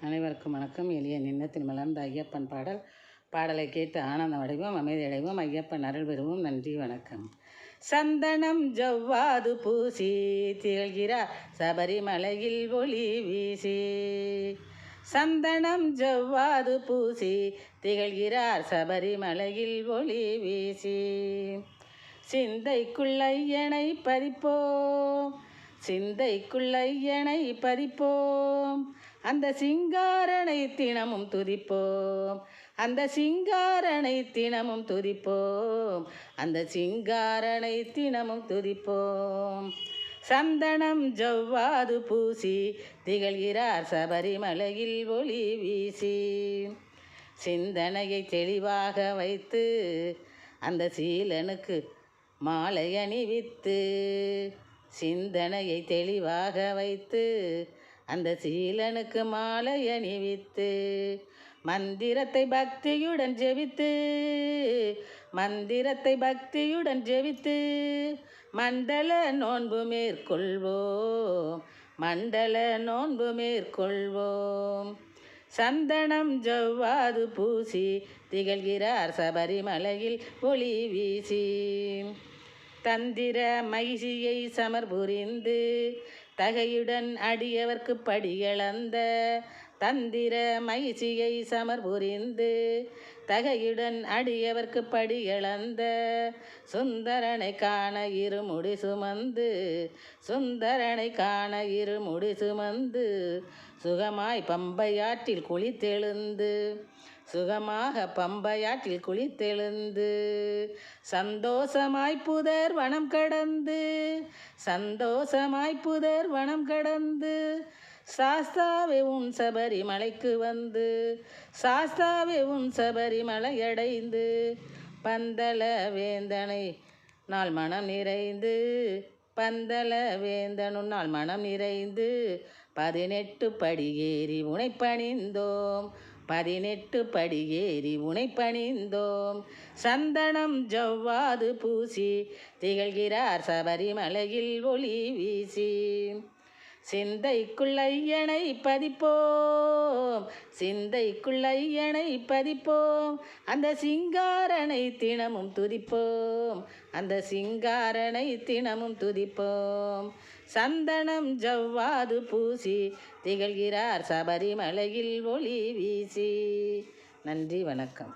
அனைவருக்கும் வணக்கம். எளிய நின்னத்தில் மலர்ந்த ஐயப்பன் பாடல். பாடலை கேட்டு ஆனந்தம் அடைவோம் அமைதி அடைவோம். ஐயப்பன் அருள் பெறுவோம். நன்றி வணக்கம். சந்தனம் ஜவ்வாது பூசி திகழ்கிறார். சபரிமலையில் ஒளி வீசி. சந்தனம் ஜவ்வாது பூசி திகழ்கிறார். சபரிமலையில் ஒளி வீசி. சிந்தைக்குள்ளையனை பறிப்போம். சிந்தைக்குள்ளையனை பறிப்போம். அந்த சிங்காரனை தினமும் துதிப்போம். அந்த சிங்காரனை தினமும் துதிப்போம். அந்த சிங்காரனை தினமும் துதிப்போம். சந்தனம் ஜவ்வாது பூசி திகழ்கிறார் சபரிமலையில் ஒளி வீசி. சிந்தனையை தெளிவாக வைத்து அந்த சீலனுக்கு மாலை அணிவித்து சிந்தனையை தெளிவாக வைத்து அந்த சீலனுக்கு மாலை அணிவித்து மந்திரத்தை பக்தியுடன் ஜெபித்து மந்திரத்தை பக்தியுடன் ஜெபித்து மண்டல நோன்பு மேற்கொள்வோம் மண்டல நோன்பு மேற்கொள்வோம். சந்தனம் ஜவ்வாது பூசி திகழ்கிறார் சபரிமலையில் ஒளி வீசி. தந்திர மகிழ்ச்சியை சமர் புரிந்து தகையுடன் அடியவர்க்கு படிகளந்த தந்திர மகிழ்ச்சியை சமர் புரிந்து தகையுடன் அடியவர்க்கு படி இழந்த சுந்தரனை காண இருமுடி சுமந்து சுந்தரனை காண இருமுடி சுமந்து சுகமாய் பம்பையாற்றில் குளித்தெழுந்து சுகமாக பம்பையாற்றில் குளித்தெழுந்து சந்தோஷமாய் புதர் வனம் கடந்து சந்தோஷமாய் புதர் வனம் கடந்து சாஸ்தாவே உன் சபரிமலைக்கு வந்து சாஸ்தாவே உன் சபரிமலை அடைந்து பந்தள வேந்தனை நாள் மனம் நிறைந்து பந்தல வேந்தனும் நாள் மனம் நிறைந்து பதினெட்டு படியேறி உனை பணிந்தோம் பதினெட்டு படியேறி உனை பணிந்தோம். சந்தனம் ஜவ்வாது பூசி திகழ்கிறார் சபரிமலையில் ஒளி வீசி. சிந்தைக்குள்ளையனை பதிப்போம் சிந்தைக்குள்ளையனை பதிப்போம். அந்த சிங்காரனை தினமும் துதிப்போம் அந்த சிங்காரனை தினமும் துதிப்போம். சந்தனம் ஜவ்வாது பூசி திகழ்கிறார் சபரிமலையில் ஒளி வீசி. நன்றி வணக்கம்.